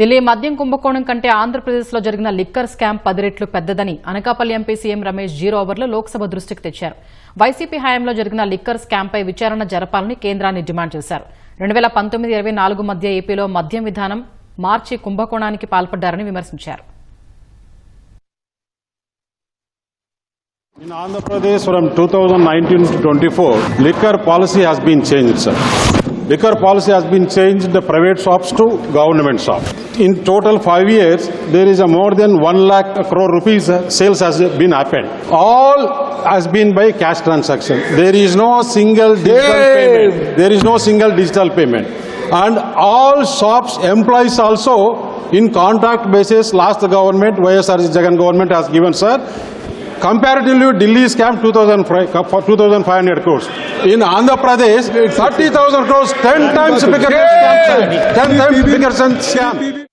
ఢిల్లీ మద్యం కుంభకోణం కంటే ఆంధ్రప్రదేశ్లో జరిగిన లిక్కర్ స్కామ్ పది రెట్లు పెద్దదని Anakapalli MP CM Ramesh zero ఓవర్లో లోక్సభ దృష్టికి తెచ్చారు. వైసీపీ హయాంలో జరిగిన లిక్కర్ స్కామ్పై విచారణ జరపాలని కేంద్రాన్ని డిమాండ్ చేశారు. రెండు వేల పంతొమ్మిది ఇరవై నాలుగు మధ్య ఏపీలో మద్యం విధానం మార్చి కుంభకోణానికి పాల్పడ్డారని విమర్శించారు. In Andhra Pradesh from 2019 to 24, liquor policy has been changed, sir. Liquor policy has been changed the private shops to government shops. In total five years, there is a more than 1 lakh crore rupees sales has been happened. All has been by cash transaction. There is no single digital payment. There is no single digital payment. And all shops employees also in contract basis, last government, YSR Jagan government has given, sir, Comparatively, Delhi scam 2,500 2,500 crores. In Andhra Pradesh, 30,000 crores, 10 times bigger scam, 10 times bigger scam.